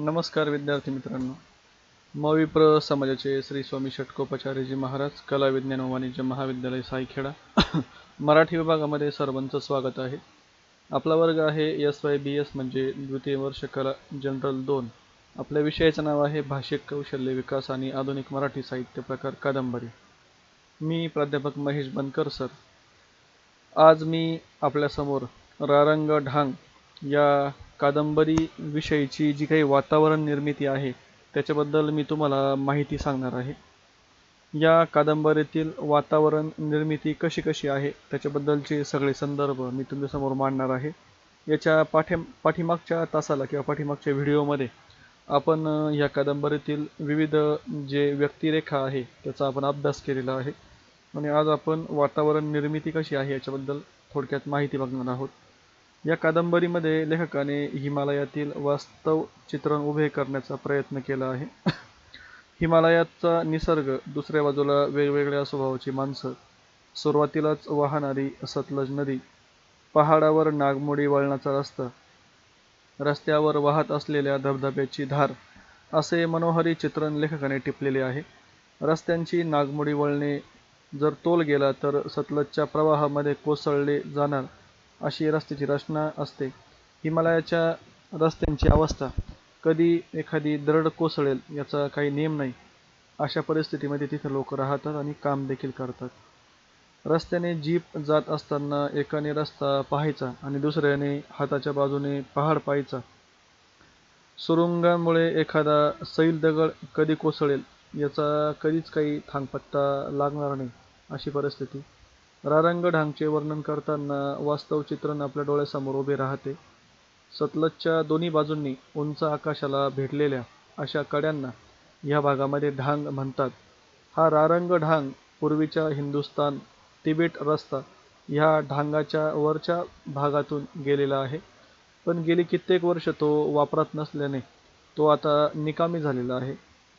नमस्कार विद्यार्थी मित्रांनो. मविप्र समाजाचे श्री स्वामी षटकोपाचार्यजी महाराज कला विज्ञान व वाणिज्य महाविद्यालय सायखेडा मराठी विभागामध्ये सर्वांचं स्वागत आहे. आपला वर्ग आहे एस वाय बी एस म्हणजे द्वितीय वर्ष कला जनरल दोन. आपल्या विषयाचं नाव आहे भाषिक कौशल्य विकास आणि आधुनिक मराठी साहित्य प्रकार कादंबरी. मी प्राध्यापक महेश बनकर सर. आज मी आपल्यासमोर रारंग ढांग या कादंबरी विषयीची जी काही वातावरण निर्मिती आहे त्याच्याबद्दल मी तुम्हाला माहिती सांगणार आहे. या कादंबरीतील वातावरण निर्मिती कशी कशी आहे त्याच्याबद्दलचे सगळे संदर्भ मी तुमच्यासमोर मांडणार आहे. याच्या पाठी पाठीमागच्या तासाला किंवा पाठीमागच्या व्हिडिओमध्ये आपण या कादंबरीतील विविध जे व्यक्तिरेखा आहे त्याचा आपण अभ्यास केलेला आहे. आणि आज आपण वातावरण निर्मिती कशी आहे याच्याबद्दल थोडक्यात माहिती बघणार आहोत. या कादंबरीमध्ये लेखकाने हिमालयातील वास्तव चित्रण उभे करण्याचा प्रयत्न केला आहे. हिमालयाचा निसर्ग दुसऱ्या बाजूला वेगवेगळ्या स्वभावाची माणसं सुरुवातीलाच वाहणारी सतलज नदी पहाडावर नागमोडी वळणाचा रस्ता रस्त्यावर वाहत असलेल्या धबधब्याची धार असे मनोहरी चित्रण लेखकाने टिपलेले आहे. रस्त्यांची नागमोडी वळणे जर तोल गेला तर सतलजच्या प्रवाहामध्ये कोसळले जाणार अशी रस्त्याची रचना असते. हिमालयाच्या रस्त्यांची अवस्था. कधी एखादी दरड कोसळेल याचा काही नियम नाही. अशा परिस्थितीमध्ये तिथे लोक राहतात आणि काम देखील करतात. रस्त्याने जीप जात असताना एकाने रस्ता पाहायचा आणि दुसऱ्याने हाताच्या बाजूने पहाड पाहायचा. सुरुंगामुळे एखादा सैल दगड कधी कोसळेल याचा कधीच काही थांगपत्ता लागणार नाही अशी परिस्थिती. रारंगढांगचे वर्णन करताना वास्तव चित्रण आपल्या डोळ्यासमोर उभे राहते. सतलजच्या दोन्ही बाजूंनी उंच आकाशाला भेटलेल्या अशा कड्यांना या भागामध्ये ढांग म्हणतात. हा रारंग ढांग पूर्वीच्या हिंदुस्तान तिबेट रस्ता ह्या ढांगाच्या वरच्या भागातून गेलेला आहे. पण गेली कित्येक वर्ष तो वापरात नसल्याने तो आता निकामी झालेला आहे.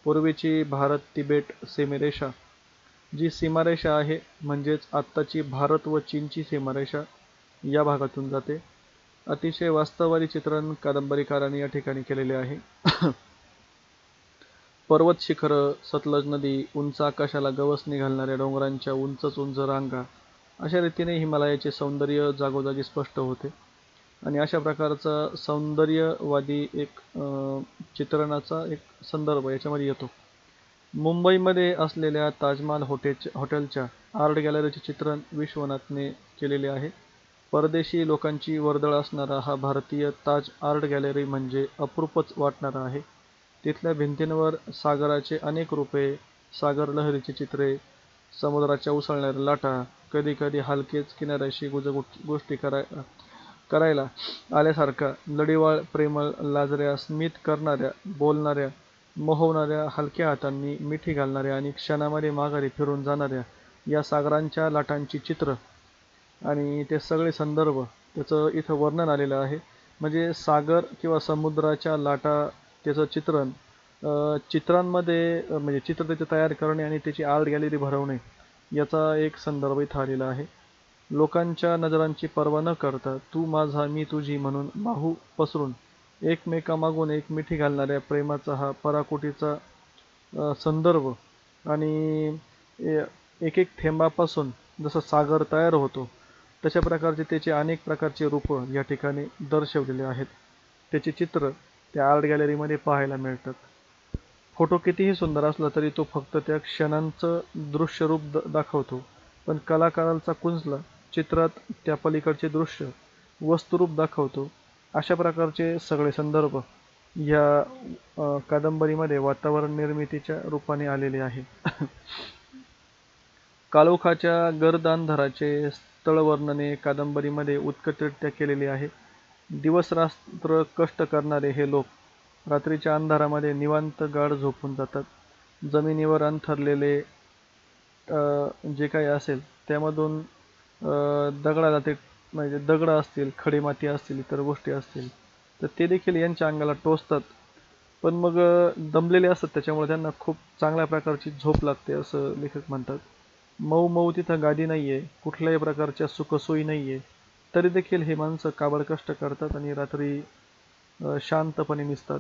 पूर्वीची भारत तिबेट सीमेरेषा जी सीमारेषा आहे म्हणजेच आत्ताची भारत व चीनची सीमारेषा या भागातून जाते. अतिशय वास्तववादी चित्रण कादंबरीकारांनी या ठिकाणी केलेले आहे. पर्वत शिखरं सतलज नदी उंच आकाशाला गवसणी घालणाऱ्या डोंगरांच्या उंचच उंच रांगा अशा रीतीने हिमालयाचे सौंदर्य जागोजागी स्पष्ट होते. आणि अशा प्रकारचा सौंदर्यवादी एक चित्रणाचा एक संदर्भ याच्यामध्ये येतो. मुंबईमध्ये असलेल्या ताजमहाल हॉटेल हॉटेलच्या आर्ट गॅलरीचे चित्रण विश्वनाथने केलेले आहे. परदेशी लोकांची वर्दळ असणारा हा भारतीय ताज आर्ट गॅलरी म्हणजे अप्रूपच वाटणारा आहे. तिथल्या भिंतींवर सागराचे अनेक रूपे सागर लहरीची चित्रे समुद्राच्या उसळणाऱ्या लाटा कधी कधी हलकेच किनाऱ्याशी गुज गोष्टी कराय करायला आल्यासारखा लढीवाळ प्रेमळ लाजऱ्या स्मित करणाऱ्या बोलणाऱ्या मोहवणाऱ्या हलक्या हातांनी मिठी घालणाऱ्या आणि क्षणामध्ये माघारी फिरून जाणाऱ्या या सागरांच्या लाटांची चित्र आणि ते सगळे संदर्भ त्याचं इथं वर्णन आलेलं आहे. म्हणजे सागर किंवा समुद्राच्या लाटा त्याचं चित्रण चित्रांमध्ये म्हणजे चित्र त्याचे तयार करणे आणि त्याची आर्ट गॅलरी भरवणे याचा एक संदर्भ इथं आलेला आहे. लोकांच्या नजरांची पर्वा न करता तू माझा मी तुझी म्हणून बाहू पसरून एकमेकामागून एक मिठी घालणाऱ्या प्रेमाचा हा पराकोटीचा संदर्भ. आणि एक एक थेंबापासून जसं सागर तयार होतो तशा प्रकारचे त्याचे अनेक प्रकारचे रूपं या ठिकाणी दर्शवलेले आहेत. त्याचे चित्र त्या आर्ट गॅलरीमध्ये पाहायला मिळतात. फोटो कितीही सुंदर असला तरी तो फक्त त्या क्षणांचं दृश्यरूप द दाखवतो. पण कलाकाराचा कुंजला चित्रात त्या पलीकडचे दृश्य वस्तुरूप दाखवतो. अशा प्रकारचे सगळे संदर्भ या कादंबरीमध्ये वातावरण निर्मितीच्या रूपाने आलेले आहे. काळोखाच्या गर्द अंधाराचे स्थळवर्णने कादंबरीमध्ये उत्कटरित्या केलेली आहे. दिवस रात्र कष्ट करणारे हे लोक रात्रीच्या अंधारामध्ये निवांत गाढ झोपून जातात. जमिनीवर अंथरलेले जे काही असेल त्यामधून दगडाला ते म्हणजे दगडं असतील खडी माती असतील इतर गोष्टी असतील तर ते देखील यांच्या अंगाला टोचतात. पण मग दमलेले असतात त्याच्यामुळे त्यांना खूप चांगल्या प्रकारची झोप लागते असं लेखक म्हणतात. मऊ मऊ तिथं गादी नाही आहे कुठल्याही प्रकारच्या सुखसोयी नाही आहे तरी देखील हे माणसं काबड कष्ट करतात आणि रात्री शांतपणे निसतात.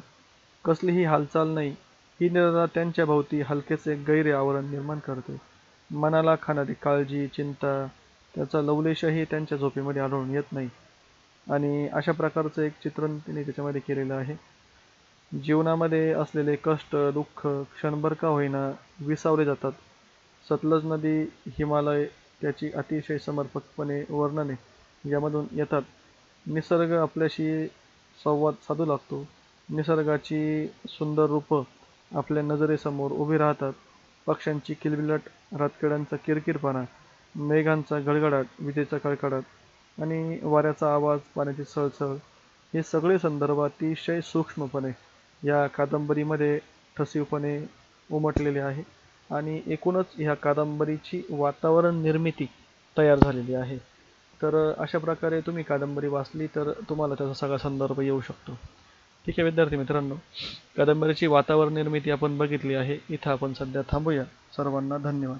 कसलीही हालचाल नाही. ही निरदा त्यांच्या भोवती हलकेचे गैरे आवरण निर्माण करते. मनाला खाणारी काळजी चिंता त्याचा लवलेशही त्यांच्या झोपेमध्ये आढळून येत नाही. आणि अशा प्रकारचं एक चित्रण तिने त्याच्यामध्ये केलेलं आहे. जीवनामध्ये असलेले कष्ट दुःख क्षणभर का होईना विसावले जातात. सतलज नदी हिमालय त्याची अतिशय समर्पकपणे वर्णने यामधून येतात. निसर्ग आपल्याशी संवाद साधू लागतो. निसर्गाची सुंदर रूपं आपल्या नजरेसमोर उभी राहतात. पक्ष्यांची किलबिलट रातकड्यांचा किरकिरपणा मेघांचा गडगडाट विजेचा कडकडाट आणि वाऱ्याचा आवाज पाण्याची सळसळ हे सगळे संदर्भ अतिशय सूक्ष्मपणे या कादंबरीमध्ये ठसीवपणे उमटलेले आहे आणि एकूणच ह्या कादंबरीची वातावरण निर्मिती तयार झालेली आहे. तर अशा प्रकारे तुम्ही कादंबरी वाचली तर तुम्हाला त्याचा सगळा संदर्भ येऊ शकतो. ठीक आहे विद्यार्थी मित्रांनो कादंबरीची वातावरण निर्मिती आपण बघितली आहे. इथं आपण सध्या थांबूया. सर्वांना धन्यवाद.